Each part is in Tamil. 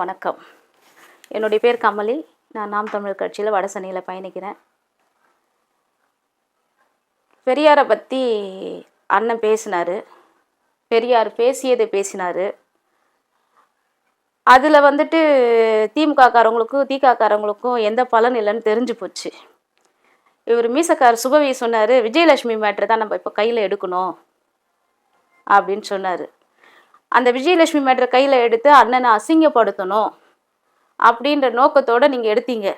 வணக்கம். என்னுடைய பேர் கமலி. நான் நாம் தமிழர் கட்சியில் வடசனியில் பயணிக்கிறேன். பெரியாரை பற்றி அண்ணன் பேசினார். பெரியார் பேசியதை பேசினார். அதில் வந்துட்டு திமுகக்காரவங்களுக்கும் திகாக்காரவங்களுக்கும் எந்த பலன் இல்லைன்னு தெரிஞ்சு போச்சு. இவர் மீசக்கார் சுபவி சொன்னார் விஜயலட்சுமி மேட்ரு தான் நம்ம இப்போ கையில் எடுக்கணும். அப்படின்னு சொன்னார். அந்த விஜயலட்சுமி மேட்ரை கையில் எடுத்து அண்ணனை அசிங்கப்படுத்தணும் அப்படின்ற நோக்கத்தோடு நீங்கள் எடுத்தீங்க.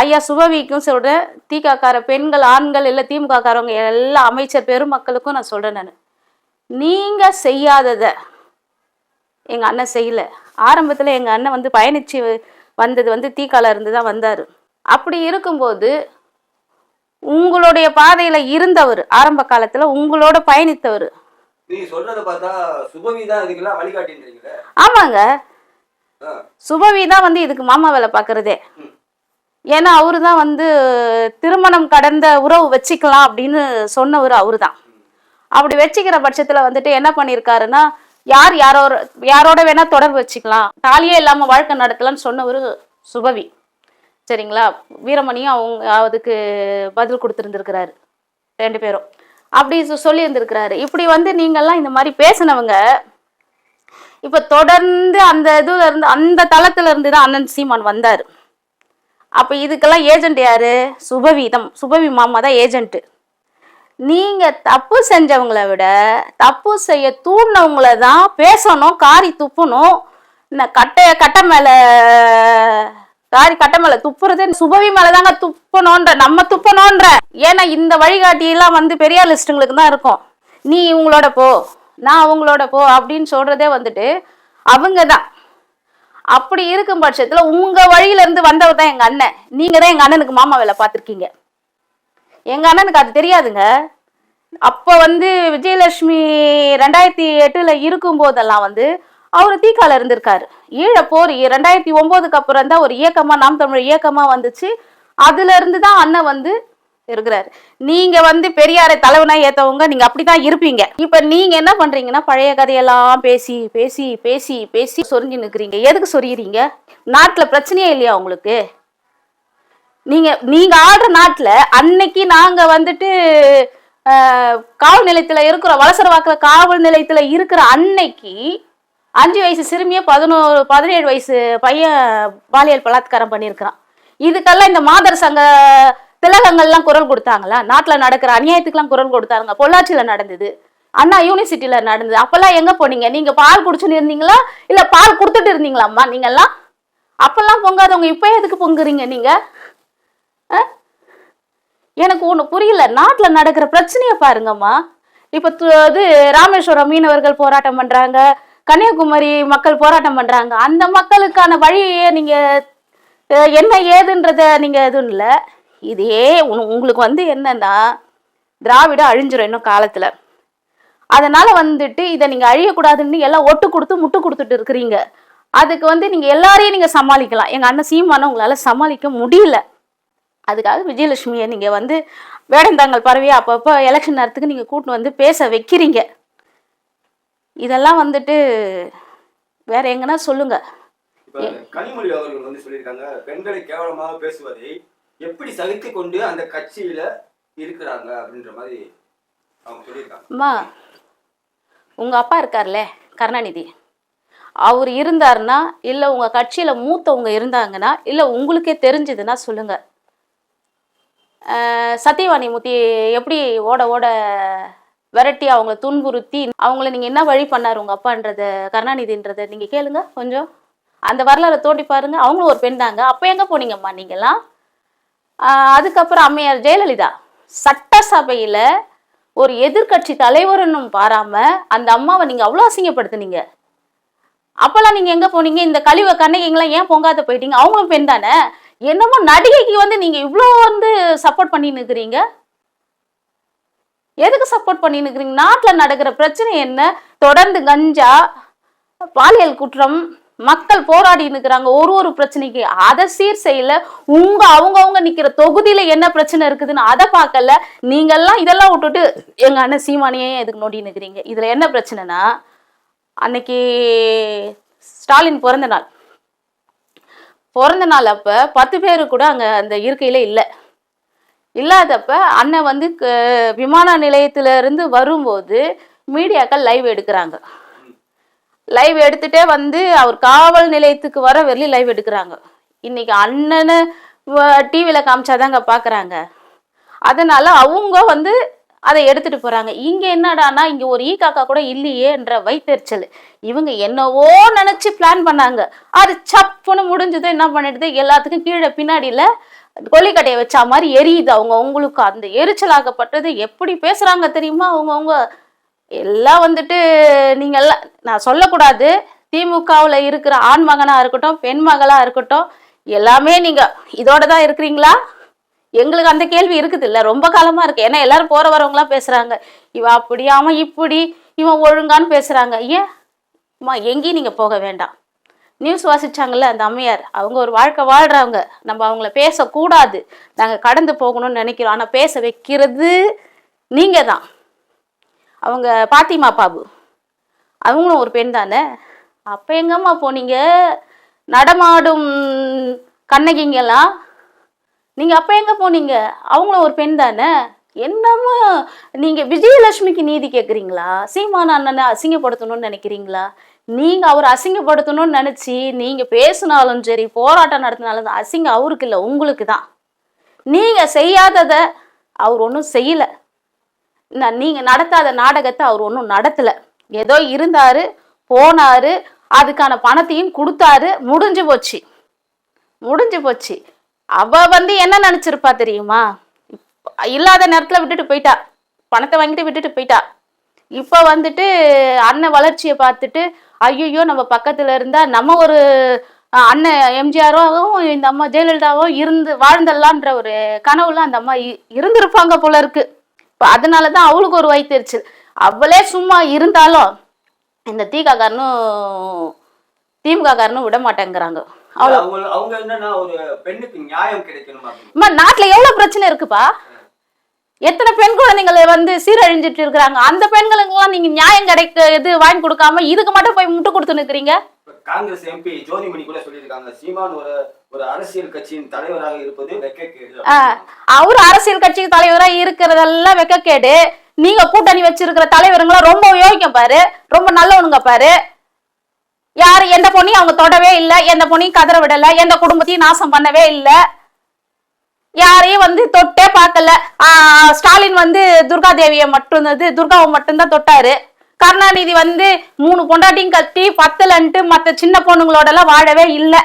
ஐயா சுபவிக்கும் சொல்கிறேன் திகாக்கார பெண்கள் ஆண்கள் இல்லை திமுகக்காரவங்க எல்லா அமைச்சர் பெருமக்களுக்கும் நான் சொல்கிறேன் நான். நீங்கள் செய்யாததை எங்கள் அண்ணன் செய்யலை. ஆரம்பத்தில் எங்கள் அண்ணன் வந்து பயணித்து வந்தது வந்து தீக்கால இருந்து தான் வந்தார். அப்படி இருக்கும்போது உங்களுடைய பாதையில் இருந்தவர் ஆரம்ப காலத்தில் உங்களோட பயணித்தவர் நீங்க சொல்றத பார்த்தா சுபவி தான் இதுக்கெல்லாம் வழிகாட்டின்றீங்களே? ஆமாங்க. சுபவி தான் வந்து இதுக்கு மாமா வேலை பார்க்குறதே. ஏன்னா அவரு தான் வந்து திருமணம் கடந்த உறவு வச்சுக்கலாம் அப்படின்னு சொன்னவர் அவரு தான். அப்படி வச்சுக்கிற பட்சத்தில் வந்துட்டு என்ன பண்ணியிருக்காருன்னா யார் யாரோட யாரோட வேணா தொடர்பு வச்சுக்கலாம். தாலியே இல்லாமல் வாழ்க்கை நடத்தலாம்னு சொன்னவர் சுபவி. சரிங்களா? வீரமணியும் அவங்க அதுக்கு பதில் கொடுத்துருந்துருக்கிறாரு. ரெண்டு பேரும். அப்படி சொ- சொல்லியிருந்திருக்கிறாரு. இப்படி வந்து நீங்கள்லாம் இந்த மாதிரி பேசினவங்க இப்போ தொடர்ந்து அந்த இதுல இருந்து அந்த தளத்துல இருந்து தான் அண்ணன் சீமான் வந்தார். அப்போ இதுக்கெல்லாம் ஏஜென்ட் யாரு? சுபவீதம். சுபவி மாமா தான் ஏஜென்ட்டு நீங்க தப்பு செஞ்சவங்கள விட தப்பு செய்ய தூண்டினவங்கள தான் பேசணும் காரி துப்பணும். இந்த கட்டை கட்டை மேல காரி கட்டமலை மேல துப்புறது சுபவி மேலதாங்க தாங்க துப்பணுன்ற நம்ம துப்பணுன்ற. ஏன்னா இந்த வழிகாட்டியெல்லாம் வந்து பெரியார் லிஸ்ட்டுங்களுக்கு தான் இருக்கும். நீ இவங்களோட போ நான் அவங்களோட போ அப்படின்னு சொல்றதே வந்துட்டு அவங்க தான் அப்படி இருக்கும் பட்சத்துல உங்க வழியில இருந்து வந்தவர் தான் எங்க அண்ணன். நீங்க தான் எங்க அண்ணனுக்கு மாமா வேலை பார்த்துருக்கீங்க. எங்க அண்ணனுக்கு அது தெரியாதுங்க. அப்போ வந்து விஜயலட்சுமி ரெண்டாயிரத்தி எட்டுல இருக்கும் போதெல்லாம் வந்து அவர் தீக்கால இருந்திருக்காரு. ஈழப்போர் ரெண்டாயிரத்தி ஒன்பதுக்கு அப்புறம் தான் ஒரு இயக்கமா நாம் தமிழ் இயக்கமா வந்துச்சு. அதுல இருந்து தான் அண்ணன் வந்து இருக்கிறாரு. நீங்க வந்து பெரியாரை தலைவனா ஏத்தவங்க நீங்க அப்படிதான் இருப்பீங்க. இப்ப நீங்க என்ன பண்றீங்கன்னா பழைய கதையெல்லாம் பேசி பேசி பேசி பேசி சொரிஞ்சு நிக்கிறீங்க. எதுக்கு சொரியறீங்க நாட்டுல பிரச்சனையே இல்லையா உங்களுக்கு? நீங்க நீங்க ஆடுற நாட்டுல அன்னைக்கு நாங்க வந்துட்டு காவல் நிலையத்துல இருக்கிற வலசர வாக்குல காவல் நிலையத்துல இருக்கிற அன்னைக்கு அஞ்சு வயசு சிறுமியை பதினோரு பதினேழு வயசு பையன் பாலியல் பலாத்காரம் பண்ணியிருக்கிறான். இதுக்கெல்லாம் இந்த மாதர் சங்க திலகங்கள்லாம் குரல் கொடுத்தாங்களா? நாட்டில் நடக்கிற அநியாயத்துக்கெல்லாம் குரல் கொடுத்தாங்க பொள்ளாச்சியில் நடந்தது. அண்ணா யூனிவர்சிட்டியில் நடந்தது. அப்போல்லாம் எங்கே போனீங்க? நீங்கள் பால் குடிச்சுன்னு இருந்தீங்களா? இல்லை பால் கொடுத்துட்டு இருந்தீங்களாம்மா நீங்கள்லாம் அப்போல்லாம் பொங்காதவங்க இப்போ எதுக்கு பொங்குறீங்க நீங்கள் எனக்கு ஒன்று புரியல. நாட்டில் நடக்கிற பிரச்சனையை பாருங்கம்மா. இப்போ இது ராமேஸ்வரம் மீனவர்கள் போராட்டம் பண்ணுறாங்க கன்னியாகுமரி மக்கள் போராட்டம் பண்றாங்க. அந்த மக்களுக்கான வழியை நீங்க என்ன ஏதுன்றத நீங்க எதுவும் இல்லை. இதே உங்களுக்கு வந்து என்னன்னா திராவிட அழிஞ்சிரும் இன்னும் காலத்துல. அதனால வந்துட்டு இதை நீங்க அழியக்கூடாதுன்னு எல்லாம் ஒட்டு கொடுத்து முட்டு கொடுத்துட்டு இருக்கிறீங்க. அதுக்கு வந்து நீங்க எல்லாரையும் நீங்க சமாளிக்கலாம். எங்க அண்ணன் சீமான உங்களால சமாளிக்க முடியல. அதுக்காக விஜயலட்சுமியை நீங்க வந்து வேடந்தாங்கல் பரவி அப்பப்போ எலெக்ஷன் நேரத்துக்கு நீங்க கூட்டின்னு வந்து பேச வைக்கிறீங்க. இதெல்லாம் வந்துட்டு வேற எங்கன்னா சொல்லுங்க. கனிமொழி அவர்கள் வந்து சொல்லியிருக்காங்க பெண்களை கேவலமாக பேசுவதை எப்படி சகித்து கொண்டு அந்த கட்சியில இருக்கிறாங்க அப்படின்ற மாதிரி அவங்க சொல்லியிருக்காங்க. அம்மா உங்க அப்பா இருக்கார்ல கருணாநிதி. அவர் இருந்தாருன்னா இல்லை உங்க கட்சியில மூத்தவங்க இருந்தாங்கன்னா இல்லை உங்களுக்கே தெரிஞ்சதுன்னா சொல்லுங்க. அஹ் சத்தியவாணி முத்தி எப்படி ஓட ஓட விரட்டி அவங்கள துன்புறுத்தி அவங்கள நீங்க என்ன வழி பண்ணாரு உங்க அப்பான்றத கருணாநிதின்றத நீங்க கேளுங்க கொஞ்சம். அந்த வரலாறை தோண்டி பாருங்க. அவங்களும் ஒரு பெண் தாங்க. அப்போ எங்க போனீங்கம்மா நீங்கெல்லாம்? அதுக்கப்புறம் அம்மையார் ஜெயலலிதா. சட்டசபையில ஒரு எதிர்க்கட்சி தலைவர்னு பாராம அந்த அம்மாவை நீங்க அவ்வளோ அசிங்கப்படுத்துனீங்க. அப்பெல்லாம் நீங்க எங்க போனீங்க? இந்த கழிவை கண்ணகிங்களாம் ஏன் பொங்காத போயிட்டீங்க? அவங்களும் பெண் தானே? என்னமோ நடிகைக்கு வந்து நீங்க இவ்வளோ வந்து சப்போர்ட் பண்ணி நிற்கிறீங்க எதுக்கு சப்போர்ட் பண்ணின்னு இருக்கிறீங்க நாட்டில் நடக்கிற பிரச்சனை என்ன? தொடர்ந்து கஞ்சா பாலியல் குற்றம் மக்கள் போராடி நிற்கிறாங்க ஒரு ஒரு பிரச்சனைக்கு அதை சீர் செய்யல. உங்க அவங்கவுங்க நிக்கிற தொகுதியில என்ன பிரச்சனை இருக்குதுன்னு அதை பார்க்கல. நீங்கெல்லாம் இதெல்லாம் விட்டுட்டு எங்க அண்ணன் சீமானியே எதுக்கு நோண்டி நிற்கிறீங்க இதுல என்ன பிரச்சனைனா அன்னைக்கு ஸ்டாலின் பிறந்த நாள். பிறந்த நாள் அப்ப பத்து பேரு கூட அங்க அந்த இருக்கையில இல்லை. இல்லாதப்ப அண்ணன் வந்து க- விமான நிலையத்திலிருந்து வரும்போது மீடியாக்கள் லைவ் எடுக்கிறாங்க. லைவ் எடுத்துகிட்டே வந்து அவர் காவல் நிலையத்துக்கு வர வரலையும் லைவ் எடுக்கிறாங்க. இன்னைக்கு அண்ணனை டிவியில் காமிச்சாதாங்க பார்க்குறாங்க அதனால அவங்க வந்து அதை எடுத்துட்டு போறாங்க. இங்க என்னடான்னா இங்க ஒரு ஈ காக்கா கூட இல்லையேன்ற வைத்தெரிச்சல். இவங்க என்னவோ நினைச்சு பிளான் பண்ணாங்க. அது சப்புன்னு முடிஞ்சது என்ன பண்ணிடுது? எல்லாத்துக்கும் கீழே பின்னாடியில கொல்லிக்கட்டையை வச்சா மாதிரி எரியுது அவங்க அவங்களுக்கு அந்த எரிச்சலாகப்பட்டது எப்படி பேசுறாங்க தெரியுமா? அவங்க அவங்க எல்லாம் வந்துட்டு நீங்க எல்லாம் நான் சொல்லக்கூடாது. திமுகவில் இருக்கிற ஆண் மகனா இருக்கட்டும் பெண் மகளா இருக்கட்டும் எல்லாமே நீங்க இதோட தான் இருக்கிறீங்களா? எங்களுக்கு அந்த கேள்வி இருக்குது இல்லை ரொம்ப காலமா இருக்கு. ஏன்னா எல்லாரும் போற வரவங்களாம் பேசுறாங்க. இவன் அப்படி இப்படி இவன் ஒழுங்கான்னு பேசுறாங்க. ஏன்? அம்மா எங்கேயும் நீங்க போக வேண்டாம். நியூஸ் வாசிச்சாங்கல்ல அந்த அம்மையார். அவங்க ஒரு வாழ்க்கை வாழ்றவங்க. நம்ம அவங்கள பேசக்கூடாது. நாங்கள் கடந்து போகணும்னு நினைக்கிறோம். ஆனால் பேச வைக்கிறது நீங்க தான் அவங்க பாத்திமா பாபு. அவங்களும் ஒரு பெண் தானே? அப்போ எங்கம்மா போனீங்க? நடமாடும் கண்ணகிங்கெல்லாம். நீங்க அப்ப எங்க போனீங்க? அவங்களும் ஒரு பெண் தானே? என்னம்மா நீங்க விஜயலட்சுமிக்கு நீதி கேட்குறீங்களா சீமான அண்ணனை அசிங்கப்படுத்தணும்னு நினைக்கிறீங்களா? நீங்க அவர் அசிங்கப்படுத்தணும்னு நினைச்சு நீங்க பேசினாலும் சரி போராட்டம் நடத்தினாலும் அசிங்கம் அவருக்கு இல்லை உங்களுக்கு தான். நீங்க செய்யாதத அவர் ஒன்றும் செய்யல. நீங்க நடத்தாத நாடகத்தை அவர் ஒன்றும் நடத்தல. ஏதோ இருந்தாரு போனாரு அதுக்கான பணத்தையும் கொடுத்தாரு முடிஞ்சு போச்சு. முடிஞ்சு போச்சு. அவ வந்து என்ன நினைச்சிருப்பா தெரியுமா? இல்லாத நேரத்துல விட்டுட்டு போயிட்டா. பணத்தை வாங்கிட்டு விட்டுட்டு போயிட்டா. இப்போ வந்துட்டு அண்ணன் வளர்ச்சியை பார்த்துட்டு ஐயோ நம்ம பக்கத்துல இருந்தா நம்ம ஒரு அண்ணன் எம்ஜிஆரும் இந்த அம்மா ஜெயலலிதாவும் இருந்து வாழ்ந்தடலான்ற ஒரு கனவுல அந்த அம்மா இருந்திருப்பாங்க போல இருக்கு. இப்ப அதனாலதான் அவளுக்கு ஒரு வயிற்றுச்சு அவளே சும்மா இருந்தாலும் இந்த தீகாக்காரனும் திமுககாரனும் விட மாட்டேங்கிறாங்க. அவங்க அவங்க என்னன்னா ஒரு பெண்ணுக்கு நியாயம் கிடைக்கணும் நாட்டுல எவ்வளவு பிரச்சனை இருக்குப்பா? எத்தனை பெண் குழந்தைங்களை வந்து சீரழிஞ்சிட்டு இருக்கிறாங்க? அந்த பெண்களுக்கெல்லாம் நீங்க நியாயம் கிடைக்க இது வாங்கி கொடுக்காம இதுக்கு மட்டும் போய் முட்டு கொடுத்து நிக்கிறீங்க? இப்ப காங்கிரஸ் எம்பி ஜோதிமணி கூட சொல்லியிருக்காங்க சீமான் ஒரு ஒரு அரசியல் கட்சியின் தலைவராக இருப்பது வெட்கக்கேடு அவரு அரசியல் கட்சிக்கு தலைவரா இருக்கிறதெல்லாம் வெக்கக்கேடு. நீங்க கூட்டணி வச்சிருக்கிற தலைவருங்களா ரொம்ப யோகிக்கம் பாரு. ரொம்ப நல்லவனுங்க பாரு. யாரு எந்த பொண்ணையும் அவங்க தொடவே இல்லை. எந்த பொண்ணையும் கதற விடல. எந்த குடும்பத்தையும் நாசம் பண்ணவே இல்லை. யாரையும் வந்து தொட்டே பார்க்கல. ஸ்டாலின் வந்து துர்கா தேவியை மட்டும் துர்காவை மட்டும்தான் தொட்டாரு. கருணாநிதி வந்து மூணு பொண்டாட்டியும் கட்டி பத்தலன்ட்டு மற்ற சின்ன பொண்ணுங்களோட எல்லாம் வாழவே இல்லை.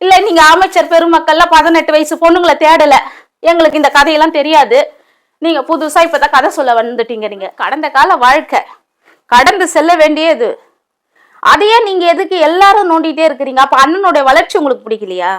இல்லை நீங்க அமைச்சர் பெருமக்கள்லாம் பதினெட்டு வயசு பொண்ணுங்களை தேடலை. எங்களுக்கு இந்த கதையெல்லாம் தெரியாது. நீங்க புதுசா இப்பதான் கதை சொல்ல வந்துட்டீங்க நீங்க. கடந்த கால வாழ்க்கை கடந்து செல்ல வேண்டியது. அதையே நீங்க எதுக்கு எல்லாரும் நோண்டிட்டே இருக்கிறீங்க? அப்ப அண்ணனுடைய வளர்ச்சி உங்களுக்கு பிடிக்கலையா?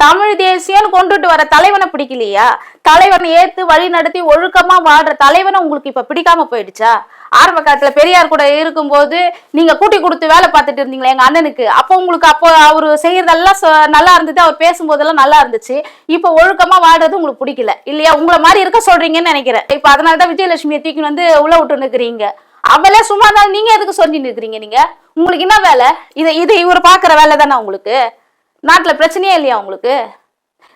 தமிழ் தேசியம்னு கொண்டுட்டு வர தலைவனை பிடிக்கலையா? தலைவனை ஏத்து வழி நடத்தி ஒழுக்கமா வாழ்ற தலைவனை உங்களுக்கு இப்ப பிடிக்காம போயிடுச்சா? ஆரம்ப காலத்துல பெரியார் கூட இருக்கும்போது நீங்க கூட்டி கொடுத்து வேலை பார்த்துட்டு இருந்தீங்களே எங்க அண்ணனுக்கு. அப்போ உங்களுக்கு அப்போ அவரு செய்யறதெல்லாம் நல்லா இருந்தது. அவர் பேசும்போதெல்லாம் நல்லா இருந்துச்சு. இப்ப ஒழுக்கமா வாழ்றது உங்களுக்கு பிடிக்கல. இல்லையா? உங்களை மாதிரி இருக்க சொல்றீங்கன்னு நினைக்கிறேன். இப்ப அதனாலதான் விஜயலட்சுமியை தூக்கி வந்து உள்ள விட்டு நிக்கிறீங்க. அவளே சும்மா தான் நீங்க எதுக்கு சொல்லி நிக்கிறீங்க நீங்க? உங்களுக்கு என்ன வேலை? இது இது இவர் பாக்குற வேலை தானே உங்களுக்கு? நாட்டில் பிரச்சனையே இல்லையா உங்களுக்கு?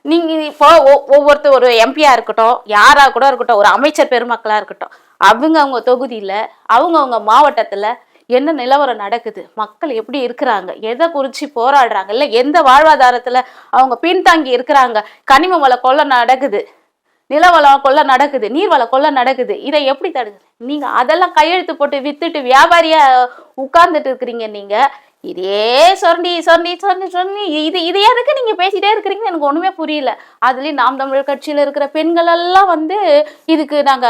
நீங்கள் இப்போ ஒவ்வொருத்தர் ஒரு எம்பியாக இருக்கட்டும் யாராக கூட இருக்கட்டும் ஒரு அமைச்சர் பெருமக்களாக இருக்கட்டும் அவங்க அவங்க தொகுதியில் அவங்க அவங்க மாவட்டத்தில் என்ன நிலவரம் நடக்குது? மக்கள் எப்படி இருக்கிறாங்க? எதை குறித்து போராடுறாங்க? இல்லை எந்த வாழ்வாதாரத்தில் அவங்க பின்தாங்கி இருக்கிறாங்க? கனிம வள கொள்ள நடக்குது. நிலவளம் கொள்ள நடக்குது. நீர்வள கொள்ள நடக்குது. இதை எப்படி தடுக்குது நீங்கள் அதெல்லாம் கையெழுத்து போட்டு வித்துட்டு வியாபாரியாக உட்கார்ந்துட்டு இருக்கிறீங்க நீங்கள் இதே சொரண்டி சொரண்டி சொரண்டி சொரண்டி. இது இது எதுக்கு நீங்க பேசிட்டே இருக்கிறீங்கன்னு எனக்கு ஒண்ணுமே புரியல. அதுலயும் நாம் தமிழர் கட்சியில இருக்கிற பெண்கள் எல்லாம் வந்து இதுக்கு நாங்க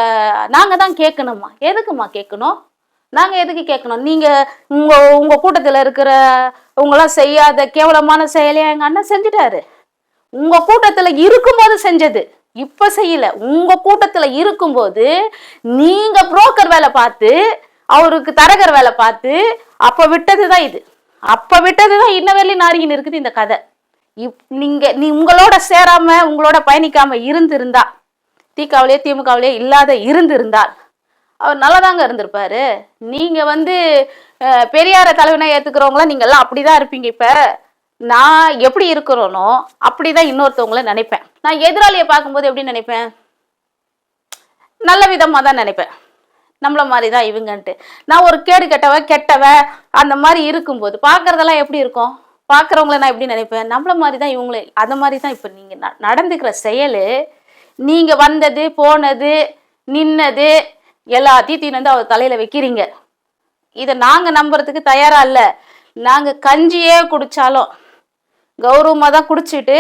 நாங்க தான் கேட்கணுமா? எதுக்குமா கேட்கணும்? நாங்க எதுக்கு கேட்கணும்? நீங்க உங்க உங்க கூட்டத்துல இருக்கிற உங்களாம் செய்யாத கேவலமான செயலையா எங்க அண்ணன் செஞ்சுட்டாரு. உங்க கூட்டத்துல இருக்கும்போது செஞ்சது. இப்ப செய்யல. உங்க கூட்டத்துல இருக்கும்போது நீங்க புரோக்கர் வேலை பார்த்து அவருக்கு தரகர் வேலை பார்த்து அப்ப விட்டதுதான் இது. அப்ப விட்டதுதான் இன்ன வரையிலும் நாரிகின்னு இருக்குது இந்த கதை. இப் நீங்க நீ உங்களோட சேராம உங்களோட பயணிக்காம இருந்திருந்தா தீக்காவிலேயே திமுகவிலேயே இல்லாத இருந்திருந்தால் அவர் நல்லாதாங்க இருந்திருப்பாரு. நீங்க வந்து பெரியார தலைவனை ஏத்துக்கிறவங்களாம் நீங்க எல்லாம் அப்படிதான் இருப்பீங்க இப்ப. நான் எப்படி இருக்கிறோனோ அப்படிதான் இன்னொருத்தவங்கள நினைப்பேன். நான் எதிராளியை பார்க்கும்போது எப்படி நினைப்பேன்? நல்ல விதமாக தான் நினைப்பேன். நம்மள மாதிரி தான் இவங்கன்ட்டு. நான் ஒரு கேடு கெட்டவ கெட்டவ அந்த மாதிரி இருக்கும்போது பார்க்கறதெல்லாம் எப்படி இருக்கும்? பார்க்குறவங்கள நான் எப்படி நினைப்பேன்? நம்மள மாதிரி தான் இவங்களே அந்த மாதிரி தான் இப்போ நீங்கள் ந நடந்துக்கிற செயல். நீங்கள் வந்தது போனது நின்னது எல்லாத்தையும் தீ வந்து அவர் தலையில் வைக்கிறீங்க. இதை நாங்கள் நம்புறதுக்கு தயாராக இல்லை. நாங்கள் கஞ்சியே குடித்தாலும் கௌரவமாக தான் குடிச்சிட்டு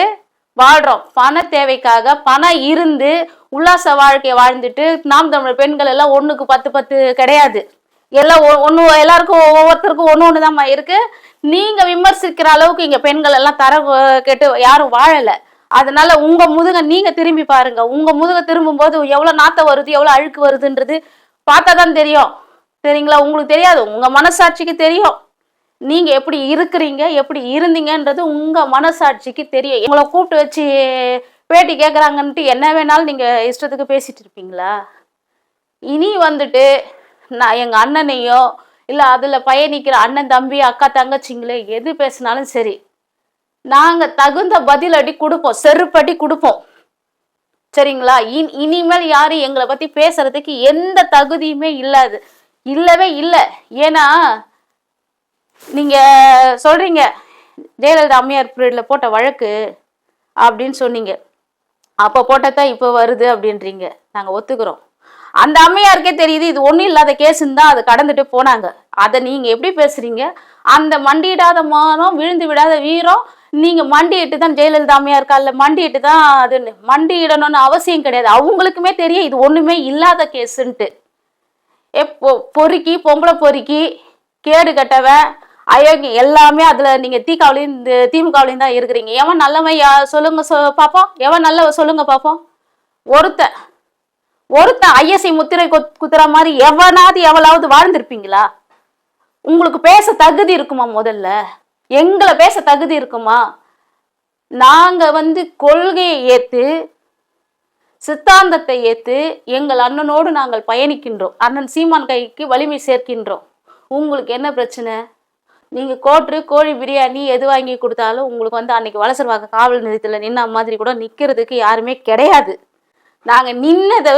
வாழ்கிறோம் பண தேவைக்காக பணம் இருந்து உல்லாச வாழ்க்கையை வாழ்ந்துட்டு நாம் தமிழ் பெண்கள் எல்லாம் ஒன்றுக்கு பத்து பத்து கிடையாது. எல்லாம் ஒன்று எல்லாருக்கும் ஒவ்வொருத்தருக்கும் ஒன்று ஒன்று தான் இருக்கு. நீங்கள் விமர்சிக்கிற அளவுக்கு இங்கே பெண்கள் எல்லாம் தர கேட்டு கெட்டு யாரும் வாழலை. அதனால உங்க முதுக நீங்க திரும்பி பாருங்க. உங்க முதுக திரும்பும் போது எவ்வளவு நாத்தம் வருது எவ்வளவு அழுக்கு வருதுன்றது பார்த்தா தான் தெரியும். சரிங்களா? உங்களுக்கு தெரியாது. உங்க மனசாட்சிக்கு தெரியும். நீங்க எப்படி இருக்கிறீங்க எப்படி இருந்தீங்கன்றது உங்க மனசாட்சிக்கு தெரியும். உங்களை கூப்பிட்டு வச்சு பேட்டி கேட்குறாங்கன்ட்டு என்ன வேணாலும் நீங்கள் இஷ்டத்துக்கு பேசிகிட்டு இருப்பீங்களா? இனி வந்துட்டு நான் எங்கள் அண்ணனையோ இல்லை அதில் பயணிக்கிற அண்ணன் தம்பி அக்கா தங்கச்சிங்களே எது பேசினாலும் சரி நாங்கள் தகுந்த பதிலடி கொடுப்போம் செருப்படி கொடுப்போம். சரிங்களா? இன் இனிமேல் யாரும் எங்களை பற்றி பேசுறதுக்கு எந்த தகுதியுமே இல்லாது. இல்லவே இல்லை. ஏன்னா நீங்கள் சொல்கிறீங்க ஜெயலலிதா அம்மையார் பீரியடில் போட்ட வழக்கு அப்படின்னு சொன்னீங்க. அப்போ போட்டதான் இப்போ வருது அப்படின்றீங்க. நாங்க ஒத்துக்கிறோம். அந்த அம்மையாருக்கே தெரியுது இது ஒன்றும் இல்லாத கேஸுன்னு தான் அதை கடந்துட்டு போனாங்க. அதை நீங்க எப்படி பேசுறீங்க? அந்த மண்டியிடாத மானம் விழுந்து விடாத வீரம் நீங்க மண்டியிட்டு தான் ஜெயலலிதா அம்மையார் காலில் மண்டியிட்டு தான் அது மண்டியிடணும்னு அவசியம் கிடையாது. அவங்களுக்குமே தெரியும் இது ஒண்ணுமே இல்லாத கேஸுன்ட்டு எப்போ பொறுக்கி பொம்பளை பொறுக்கி கேடு கட்டவன் அயோக்கியம் எல்லாமே அதுல நீங்க தீக்காவிலையும் திமுகவிலையும் தான் இருக்கிறீங்க. எவன் நல்லவன்? சொல்லுங்க சொ பார்ப்போம் எவன் நல்ல சொல்லுங்க பார்ப்போம் ஒருத்தன் ஒருத்தன் ஐஎஸ்ஐ முத்திரை குத்துற மாதிரி எவனாவது எவளாவது வாழ்ந்திருப்பீங்களா? உங்களுக்கு பேச தகுதி இருக்குமா முதல்ல? எங்களை பேச தகுதி இருக்குமா? நாங்க வந்து கொள்கையை ஏத்து சித்தாந்தத்தை ஏத்து எங்கள் அண்ணனோடு நாங்கள் பயணிக்கின்றோம். அண்ணன் சீமான் கைக்கு வலிமை சேர்க்கின்றோம். உங்களுக்கு என்ன பிரச்சனை? நீங்கள் கோட்ரு கோழி பிரியாணி எது வாங்கி கொடுத்தாலும் உங்களுக்கு வந்து அன்றைக்கி வலசர்வாக்க காவல் நிலையத்தில் நின்ன மாதிரி கூட நிற்கிறதுக்கு யாருமே கிடையாது. நாங்கள் நின்னதை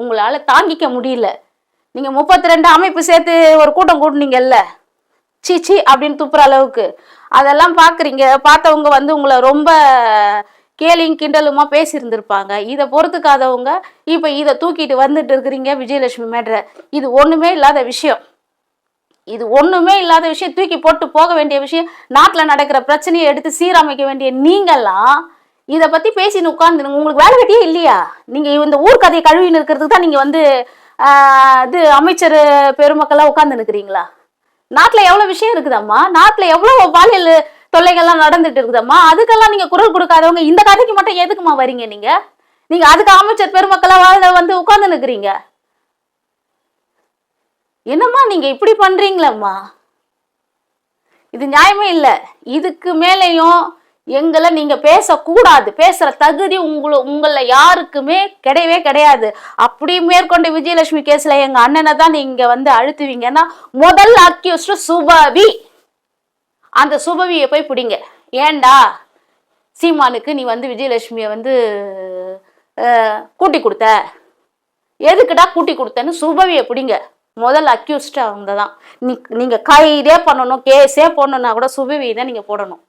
உங்களால் தாங்கிக்க முடியல. நீங்கள் முப்பத்தி ரெண்டு அமைப்பு சேர்த்து ஒரு கூட்டம் கூட்டினீங்கல்ல? சீ சீ அப்படின்னு துப்புற அளவுக்கு. அதெல்லாம் பார்க்குறீங்க பார்த்தவங்க வந்து உங்களை ரொம்ப கேலியும் கிண்டலுமா பேசியிருந்திருப்பாங்க. இதை பொறுத்துக்காதவங்க இப்போ இதை தூக்கிட்டு வந்துட்டு இருக்கிறீங்க விஜயலட்சுமி மேட்ரை இது ஒன்றுமே இல்லாத விஷயம். இது ஒண்ணுமே இல்லாத விஷயம். தூக்கி போட்டு போக வேண்டிய விஷயம். நாட்டுல நடக்கிற பிரச்சனையை எடுத்து சீரமைக்க வேண்டிய நீங்கெல்லாம் இத பத்தி பேசின்னு உட்கார்ந்து உங்களுக்கு வேலை கட்டியே இல்லையா? நீங்க இந்த ஊர் கதையை கழுவின்னு இருக்கிறதுக்கு தான் நீங்க வந்து இது அமைச்சர் பெருமக்கள்லாம் உட்கார்ந்து நிற்கிறீங்களா நாட்டுல எவ்வளவு விஷயம் இருக்குதாம்மா? நாட்டுல எவ்வளவு பாலியல் தொல்லைகள்லாம் நடந்துட்டு இருக்குதாம்மா? அதுக்கெல்லாம் நீங்க குரல் கொடுக்காதவங்க இந்த கதைக்கு மட்டும் எதுக்குமா வரீங்க நீங்க? நீங்க அதுக்கு அமைச்சர் பெருமக்களா வந்து உட்கார்ந்து நிற்கிறீங்க என்னம்மா நீங்க இப்படி பண்றீங்களம்மா? இது நியாயமே இல்லை. இதுக்கு மேலேயும் எங்களை நீங்க பேசக்கூடாது. பேசுற தகுதி உங்களை உங்களை யாருக்குமே கிடையவே கிடையாது. அப்படி மேற்கொண்டு விஜயலட்சுமி கேஸ்ல எங்க அண்ணனை தான் நீங்க வந்து அழுத்துவீங்கன்னா முதல் அக்யூஸ்ட் சுபவி. அந்த சுபவியை போய் பிடிங்க. ஏன்டா சீமானுக்கு நீ வந்து விஜயலட்சுமியை வந்து கூட்டி கொடுத்த. எதுக்குடா கூட்டி கொடுத்தேன்னு சுபவியை பிடிங்க. முதல் அக்யூஸ்ட் அவங்க தான் நீ நீங்க கைதே பண்ணணும் கேஸே போடணும்னா கூட சுபவியை நீங்கள் நீங்க போடணும்.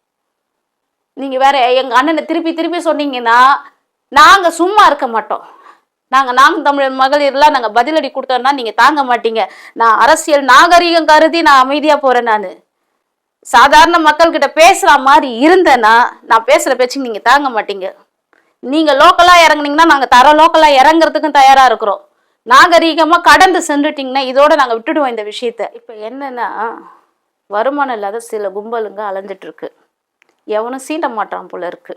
நீங்க வேற எங்க அண்ணனை திருப்பி திருப்பி சொன்னீங்கன்னா நாங்க சும்மா இருக்க மாட்டோம். நாங்க நாம் தமிழர் மகளிர்லாம் நாங்க பதிலடி கொடுத்தோம்னா நீங்க தாங்க மாட்டீங்க. நான் அரசியல் நாகரிகம் கருதி நான் அமைதியா போறேன் நான். சாதாரண மக்கள்கிட்ட பேசுற மாதிரி இருந்தேன்னா நான் பேசுற பேச்சுக்கு நீங்க தாங்க மாட்டீங்க. நீங்க லோக்கலா இறங்குனீங்கன்னா நாங்க தர லோக்கலா இறங்குறதுக்கும் தயாரா இருக்கிறோம். நாகரீகமா கடந்து சென்றுட்டீங்கன்னா இதோட நாங்க விட்டுடுவோம் இந்த விஷயத்த. இப்ப என்னன்னா வருமானம் இல்லாத சில கும்பலுங்க அலைஞ்சிட்டு இருக்கு எவனும் சீண்ட மாட்டான் போல இருக்கு.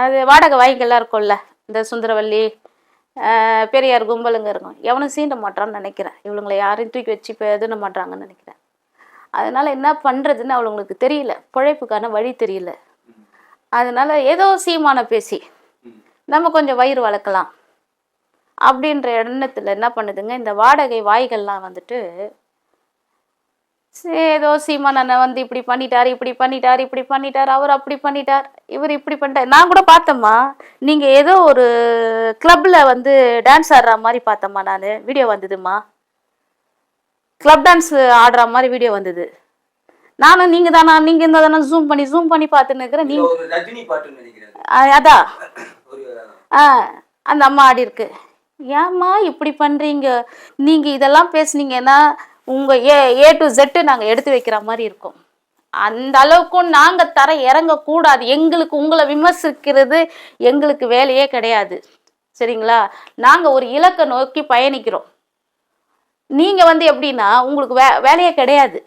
அது வாடகை வாய்க்கெல்லாம் இருக்கும்ல இந்த சுந்தரவல்லி பெரியார் கும்பலுங்க இருக்கும். எவனும் சீண்ட மாட்டான்னு நினைக்கிறேன். இவளுங்களை யாரையும் தூக்கி வச்சு இப்போ எதுன மாட்டாங்கன்னு நினைக்கிறேன். அதனால என்ன பண்றதுன்னு அவளுங்களுக்கு தெரியல. பிழைப்புக்கான வழி தெரியல. அதனால ஏதோ சீமான பேசி. நம்ம கொஞ்சம் வயிறு வளர்க்கலாம். அப்படின்ற எண்ணத்துல என்ன பண்ணுதுங்க? இந்த வாடகை வாய்கள்லாம் வந்துட்டு ஏதோ சீமான் அண்ணன் வந்து இப்படி பண்ணிட்டார் இப்படி பண்ணிட்டார் இப்படி பண்ணிட்டார் அவர் அப்படி பண்ணிட்டார் இவர் இப்படி பண்ணிட்டார். நான் கூட பார்த்தேம்மா. நீங்கள் ஏதோ ஒரு கிளப்பில் வந்து டான்ஸ் ஆடுற மாதிரி பார்த்தேம்மா நான். வீடியோ வந்ததும்மா. கிளப் டான்ஸ் ஆடுற மாதிரி வீடியோ வந்தது. நானும் நீங்கள் தானா? நீங்கள் இருந்தால் தானே ஜூம் பண்ணி ஜூம் பண்ணி பார்த்துன்னு இருக்கிறேன் நினைக்கிறேன். அதான் ஆ அந்த அம்மா ஆடி இருக்கு ஏம்மா இப்படி பண்றீங்க? நீங்க இதெல்லாம் பேசுனீங்கன்னா உங்க ஏ ஏ டு ஜெட்டு நாங்கள் எடுத்து வைக்கிற மாதிரி இருக்கும். அந்த அளவுக்கும் நாங்கள் தர இறங்கக்கூடாது. எங்களுக்கு உங்களை விமர்சிக்கிறது எங்களுக்கு வேலையே கிடையாது. சரிங்களா? நாங்கள் ஒரு இலக்கை நோக்கி பயணிக்கிறோம். நீங்கள் வந்து எப்படின்னா உங்களுக்கு வே வேலையே கிடையாது.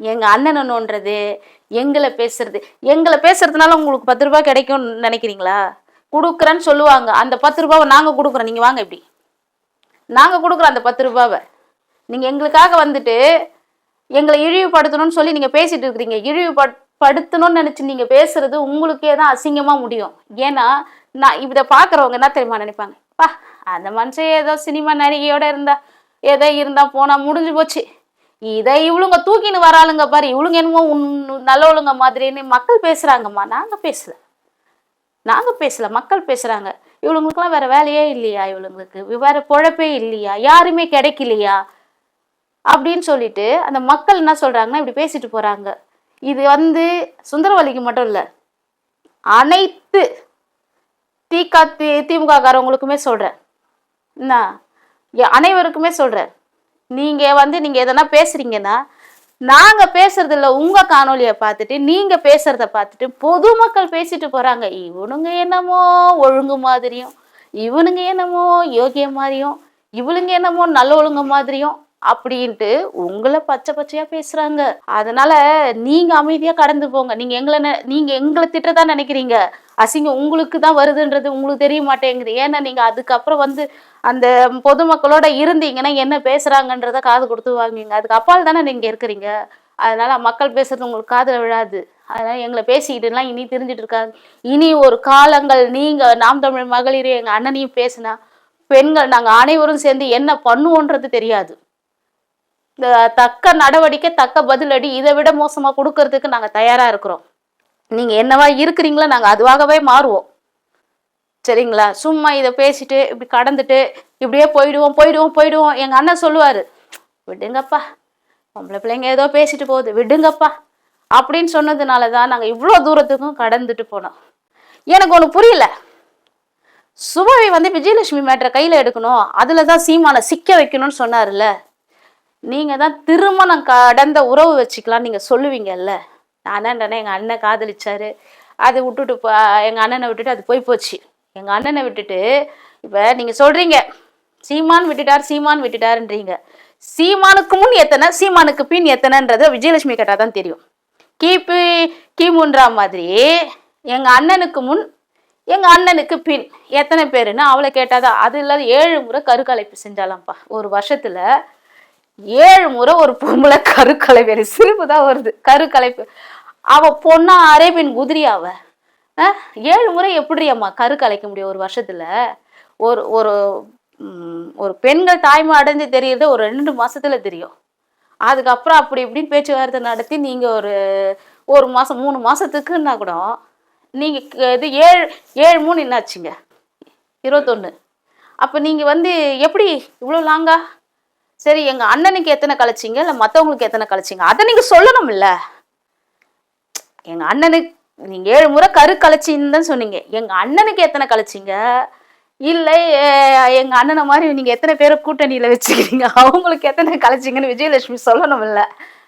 எங்கள் அண்ணனை நோண்டுறது எங்களை பேசுறது. எங்களை பேசுறதுனால உங்களுக்கு பத்து ரூபாய் கிடைக்கும்னு நினைக்கிறீங்களா? கொடுக்குறேன்னு சொல்லுவாங்க. அந்த பத்து ரூபாவை நாங்கள் கொடுக்குறோம். நீங்கள் வாங்க இப்படி. நாங்கள் கொடுக்குறோம் அந்த பத்து ரூபாவை. நீங்கள் எங்களுக்காக வந்துட்டு எங்களை இழிவுபடுத்தணும்னு சொல்லி நீங்கள் பேசிட்டு இருக்கிறீங்க. இழிவுபட் படுத்தணும்னு நினச்சி நீங்கள் பேசுறது உங்களுக்கே தான் அசிங்கமாக முடியும். ஏன்னா நான் இதை பார்க்குறவங்க என்ன தெரியுமா நினைப்பாங்க? பா அந்த மனுஷன் ஏதோ சினிமா நடிகையோட இருந்தா ஏதோ இருந்தா போனா முடிஞ்சு போச்சு. இதை இவளுங்க தூக்கின்னு வராளுங்க பாரு. இவளுங்க என்னமோ உன் நல்லவளுங்க மாதிரின்னு மக்கள் பேசுறாங்கம்மா. நாங்க பேசல. நாங்கள் பேசல மக்கள் பேசுகிறாங்க இவளுங்களுக்குலாம் வேற வேலையே இல்லையா இவளுங்களுக்கு? வேற பொழப்பே இல்லையா? யாருமே கிடைக்கலையா? அப்படின்னு சொல்லிட்டு அந்த மக்கள் என்ன சொல்றாங்கன்னா இப்படி பேசிட்டு போறாங்க. இது வந்து சுந்தரவல்லிக்கு மட்டும் இல்லை அனைத்து திக தி திமுக காரவங்களுக்குமே சொல்றேன். என்ன? அனைவருக்குமே சொல்றேன். நீங்க வந்து நீங்க எதனா பேசுறீங்கன்னா நாங்க பேசுறது இல்ல உங்க காணொளியை பார்த்துட்டு நீங்க பேசுறத பார்த்துட்டு பொதுமக்கள் பேசிட்டு போறாங்க. இவனுங்க என்னமோ ஒழுங்கு மாதிரியும் இவனுங்க என்னமோ யோகிய மாதிரியும் இவளுங்க என்னமோ நல்ல ஒழுங்கு மாதிரியும் அப்படின்ட்டு உங்களை பச்சை பச்சையா பேசுறாங்க. அதனால நீங்க அமைதியா கடந்து போங்க. நீங்க எங்களை நீங்க எங்களை திட்டத்தான் நினைக்கிறீங்க. அசிங்கம் உங்களுக்கு தான் வருதுன்றது உங்களுக்கு தெரிய மாட்டேங்குது. ஏன்னா நீங்க அதுக்கப்புறம் வந்து அந்த பொதுமக்களோட இருந்தீங்கன்னா என்ன பேசுறாங்கன்றத காது கொடுத்து வாங்குவீங்க. அதுக்கு அப்பால் தானே நீங்க இருக்கிறீங்க. அதனால மக்கள் பேசுறது உங்களுக்கு காதுல விழாது. அதனால எங்களை பேசிக்கிட்டுலாம் இனி தெரிஞ்சிட்டு இருக்காங்க இனி ஒரு காலங்கள் நீங்க நாம் தமிழ் மகளிர் எங்க அண்ணனையும் பேசினா பெண்கள் நாங்க அனைவரும் சேர்ந்து என்ன பண்ணுவோன்றது தெரியாது. இந்த தக்க நடவடிக்கை தக்க பதிலடி இதை விட மோசமா கொடுக்கறதுக்கு நாங்க தயாரா இருக்கிறோம். நீங்க என்னவா இருக்கிறீங்களோ நாங்க அதுவாகவே மாறுவோம். சரிங்களா? சும்மா இதை பேசிட்டு இப்படி கடந்துட்டு இப்படியே போயிடுவோம் போயிடுவோம் போயிடுவோம். எங்க அண்ணன் சொல்லுவாரு விடுங்கப்பா பொம்பளை பிள்ளைங்க ஏதோ பேசிட்டு போகுது விடுங்கப்பா. அப்படின்னு சொன்னதுனால தான் நாங்கள் இவ்வளோ தூரத்துக்கும் கடந்துட்டு போனோம். எனக்கு ஒன்று புரியல. சுபவி வந்து விஜயலட்சுமி மேட்ரை கையில் எடுக்கணும் அதில் தான் சீமானை சிக்க வைக்கணும்னு சொன்னார்ல நீங்கள் தான் திருமணம் கடந்த உறவு வச்சுக்கலாம் நீங்கள் சொல்லுவீங்கல்ல. நான் என்னன்னா எங்கள் அண்ணன் காதலிச்சாரு அதை விட்டுட்டு போ எங்கள் அண்ணனை விட்டுட்டு அது போய் போச்சு. எங்கள் அண்ணனை விட்டுட்டு இப்போ நீங்கள் சொல்கிறீங்க சீமான் விட்டுட்டார் சீமான் விட்டுட்டாருன்றீங்க. சீமானுக்கு முன் எத்தனை சீமானுக்கு பின் எத்தனைன்றது விஜயலட்சுமி கேட்டால் தான் தெரியும். கிபி கிமுன்றா மாதிரி எங்கள் அண்ணனுக்கு முன் எங்கள் அண்ணனுக்கு பின் எத்தனை பேருன்னு அவளை கேட்டாதான் அது இல்லாத ஏழு முறை கருக்கலைப்பு செஞ்சாலாம்ப்பா ஒரு வருஷத்தில் ஏழு முறை ஒரு பொம்பளை கருக்கலைப்பு எனக்கு சிரிப்பு தான் வருது. கருக்கலைப்பு. அவள் பொண்ணா அரேபின் குதிரி அவள் ஏழு முறை எப்படி அம்மா கரு கலைக்க முடியும் ஒரு வருஷத்துல? ஒரு ஒரு ஒரு பெண்கள் தாய்மை அடைஞ்சு தெரியறது ஒரு ரெண்டு மாசத்துல தெரியும். அதுக்கப்புறம் அப்படி இப்படின்னு பேச்சுவார்த்தை நடத்தி நீங்க ஒரு ஒரு மாசம் மூணு மாசத்துக்குன்னா கூட நீங்க இது ஏழு ஏழு மூணு என்னாச்சுங்க? இருபத்தொன்னு. அப்போ நீங்க வந்து எப்படி இவ்வளோ லாங்கா? சரி எங்க அண்ணனுக்கு எத்தனை கழிச்சிங்க இல்லை மற்றவங்களுக்கு எத்தனை கழிச்சிங்க அதை நீங்க சொல்லணும் இல்ல எங்க அண்ணனுக்கு நீங்க ஏழு முறை கரு கழிச்சின்னு தான் சொன்னீங்க. எங்க அண்ணனுக்கு எத்தனை கழிச்சிங்க இல்லை எங்கள் எங்க அண்ணனை மாதிரி நீங்க எத்தனை பேரை கூட்டணியில வச்சுக்கிறீங்க? அவங்களுக்கு எத்தனை கழிச்சிங்கன்னு விஜயலட்சுமி சொல்லணும் இல்ல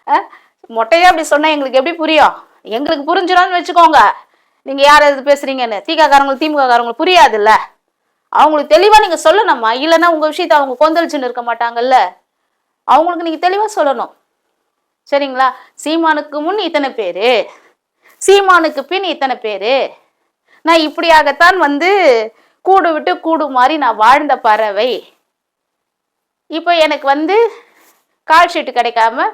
அஹ், மொட்டையா அப்படி சொன்னா எங்களுக்கு எப்படி புரியும்? எங்களுக்கு புரிஞ்சிடும்னு வச்சுக்கோங்க. நீங்க யார் எது பேசுறீங்கன்னு? திகாக்காரங்களுக்கு திமுக காரங்களுக்கு புரியாதுல்ல. அவங்களுக்கு தெளிவா நீங்க சொல்லணும்மா. இல்லைன்னா உங்க விஷயத்த அவங்க கொந்தளிச்சுன்னு இருக்க மாட்டாங்கல்ல. அவங்களுக்கு நீங்க தெளிவா சொல்லணும். சரிங்களா? சீமானுக்கு முன் இத்தனை பேரு. சீமானுக்கு பின் இத்தனை பேரு? நான் இப்படியாகத்தான் வந்து கூடு விட்டு கூடு மாதிரி நான் வாழ்ந்த பறவை. இப்போ எனக்கு வந்து கால் ஷீட்டு கிடைக்காம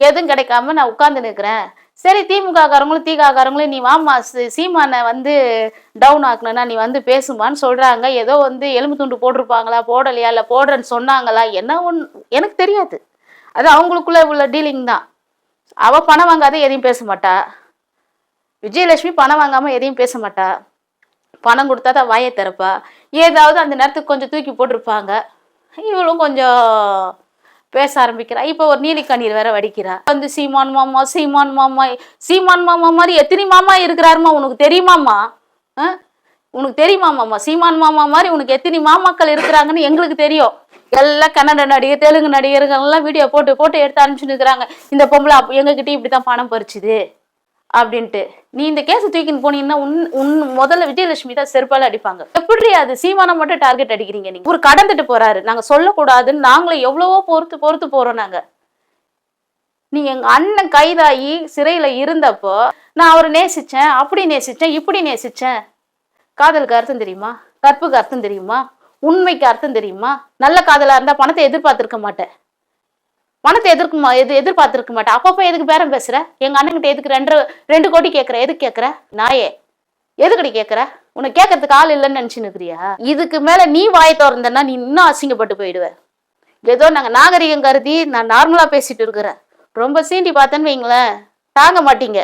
எதுவும் கிடைக்காம நான் உட்கார்ந்து நிற்கிறேன். சரி திமுக காரங்களும் தீகாக்காரங்களும் நீ வாமா சீமானை வந்து டவுன் ஆக்கணும்னா நீ வந்து பேசுமான்னு சொல்கிறாங்க ஏதோ வந்து எலும்பு துண்டு போட்டிருப்பாங்களா போடலையா இல்லை போடுறேன்னு சொன்னாங்களா என்ன ஒன்று எனக்கு தெரியாது. அது அவங்களுக்குள்ள உள்ள டீலிங் தான். அவள் பணம் வாங்காத எதையும் பேச மாட்டா. விஜயலட்சுமி பணம் வாங்காம எதையும் பேச மாட்டா. பணம் கொடுத்தா தான் வாயை திறப்பா. ஏதாவது அந்த நேரத்துக்கு கொஞ்சம் தூக்கி போட்டிருப்பாங்க. இவளும் கொஞ்சம் பேச ஆரம்பிக்கிறா. இப்போ ஒரு நீலி கண்ணீர் வேற வடிக்கிறா. வந்து சீமான் மாமா சீமான் மாமா சீமான் மாமா மாதிரி எத்தனை மாமா இருக்கிறாருமா? உனக்கு தெரியுமாம்மா? ஆ? உனக்கு தெரியுமாமாம்மா சீமான் மாமா மாதிரி உனக்கு எத்தனை மாமாக்கள் இருக்கிறாங்கன்னு எங்களுக்கு தெரியும். எல்லாம் கன்னட நடிகர் தெலுங்கு நடிகர்கள் எல்லாம் வீடியோ போட்டு போட்டு எடுத்து அனுப்பிச்சுன்னு இருக்கிறாங்க. இந்த பொம்பளை எங்ககிட்டயும் இப்படி தான் பணம் பறிச்சுது. அப்படின்ட்டு. நீ இந்த கேஸ் தூக்கின்னு போனீங்கன்னா உன் உன் முதல்ல விஜயலட்சுமி தான் செருப்பால அடிப்பாங்க. எப்படி அது சீமானம் மட்டும் டார்கெட் அடிக்கிறீங்க நீங்க? ஒரு கடந்துட்டு போறாரு. நாங்க சொல்லக்கூடாதுன்னு நாங்களும் எவ்வளவோ பொறுத்து பொறுத்து போறோம் நாங்க. நீங்க எங்க அண்ணன் கைதாகி சிறையில இருந்தப்போ நான் அவரை நேசிச்சேன் அப்படி நேசிச்சேன் இப்படி நேசிச்சேன். காதலுக்கு அர்த்தம் தெரியுமா? கற்புக்கு அர்த்தம் தெரியுமா? உண்மைக்கு அர்த்தம் தெரியுமா? நல்ல காதலா இருந்தா பணத்தை எதிர்பார்த்திருக்க மாட்டேன். பணத்தை எதிர்க்க எது எதிர்பார்த்துருக்க மாட்டேன். அப்பப்போ எதுக்கு பேரம் பேசுற? எங்க அண்ணன்கிட்ட எதுக்கு ரெண்டு ரெண்டு கோடி கேட்குற எதுக்கு கேட்குற நாயே எதுக்கடி கேட்குற உனக்கு கேட்கறதுக்கு ஆள் இல்லைன்னு நினச்சின்னு இருக்கிறியா? இதுக்கு மேல நீ வாய் திறந்தன்னா நீ இன்னும் அசிங்கப்பட்டு போயிடுவ. ஏதோ நாங்க நாகரிகம் கருதி நான் நார்மலா பேசிட்டு இருக்கிறேன். ரொம்ப சீண்டி பார்த்தேன்னு வைங்களேன். தாங்க மாட்டீங்க.